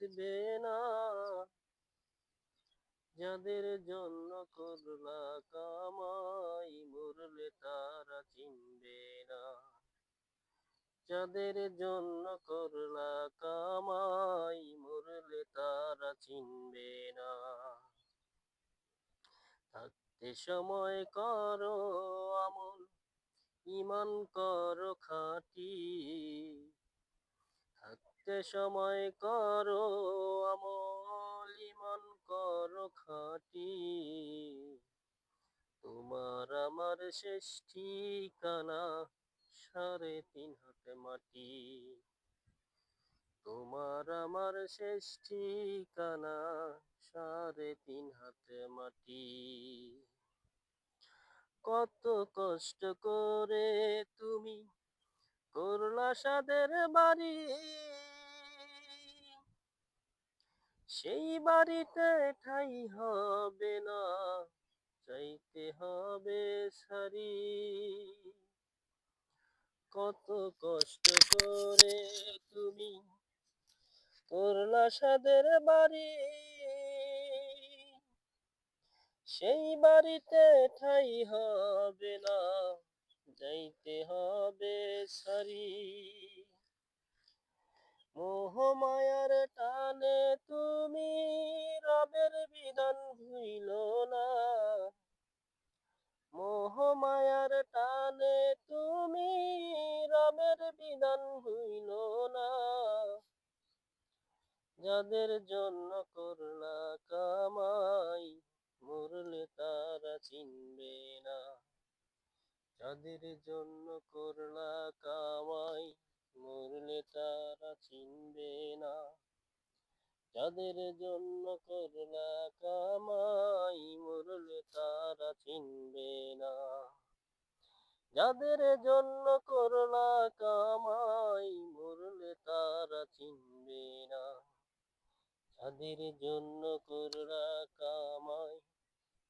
কাঁদবে না। যাদের জন্য করলা কামাই, মরলে তারা চিনবে না। যাদের জন্য করলা কামাই, মরলে তারা চিনবে না। থাকতে সময় করো আমল ইমান করো খাটি। থাকতে সময় করো, আমল ইমান করো খাটি। তোমার আমার শেষ ঠিকানা সাড়ে তিন হাতে মাটি। তোমার আমার শেষ ঠিকানা সাড়ে তিন হাতে মাটি। কত কষ্ট করে তুমি করলা সাদের বাড়ি। সেই বাড়িতে ঠাই হবে না, চাইতে হবে সারি কত কষ্ট করে তুমি করলা সাদের বাড়ি। সেই বাড়িতে ঠাই হবে না যাইতে হবে সারি টানে তুমি, রবের বিধান ভুইল না। যাদের জন্য করলা কামাই, মরলে তারা চিনবে না। যাদের জন্য করলা কামাই, মরলে তারা চিনবে না। যাদের জন্য করলা কামাই, মরলে তারা চিনবে যাদের জন্য করলা কামাই, মরলে তারা চিনবে না। যাদের জন্য করলা কামাই,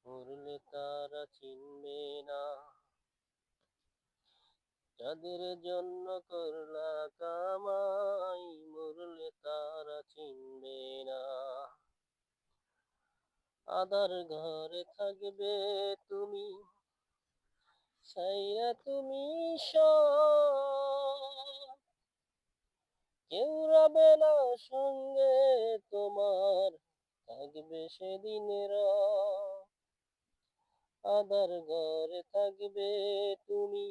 মরলে তারা চিনবে না। যাদের জন্য করলা কামাই, মরলে তারা চিনবে না। আদার ঘরে থাকবে তুমি সাইরা তুমি কেউ রবে না সঙ্গে তোমার, থাকবে সেদিনের আদার ঘরে থাকবে তুমি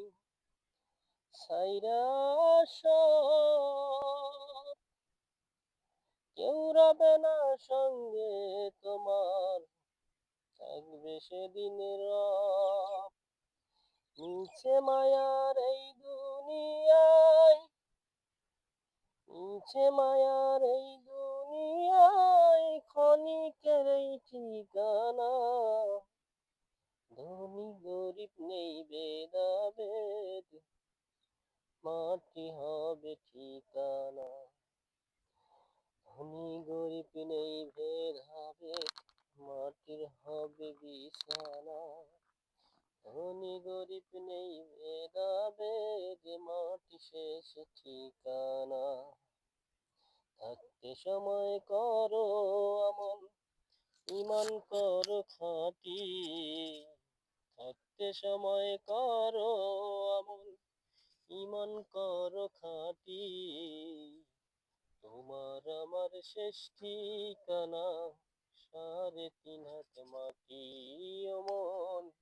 সাইরা কেউ রবে না সঙ্গে তোমার, থাকবে সেদিনের নিচে মায়ার এই দুনিয়ায় নিচে মায়ার এই দুনিয়ায় ক্ষণিকের এই ঠিকানা। ধনী গরিব নেই ভেদাভেদ, মাটি হবে ঠিকানা। ধনী গরিব নেই ভেদাভেদ, মাটির হবে বিছানা। গরিব নেই ভেদাভেদ মাটি শেষ ঠিকানা। থাকতে সময় করো আমল ইমান করো খাটি। থাকতে সময় করো আমল ইমান করো খাটি। তোমার আমার শেষ ঠিকানা, সাড়ে তিন হাত মাটি অমন।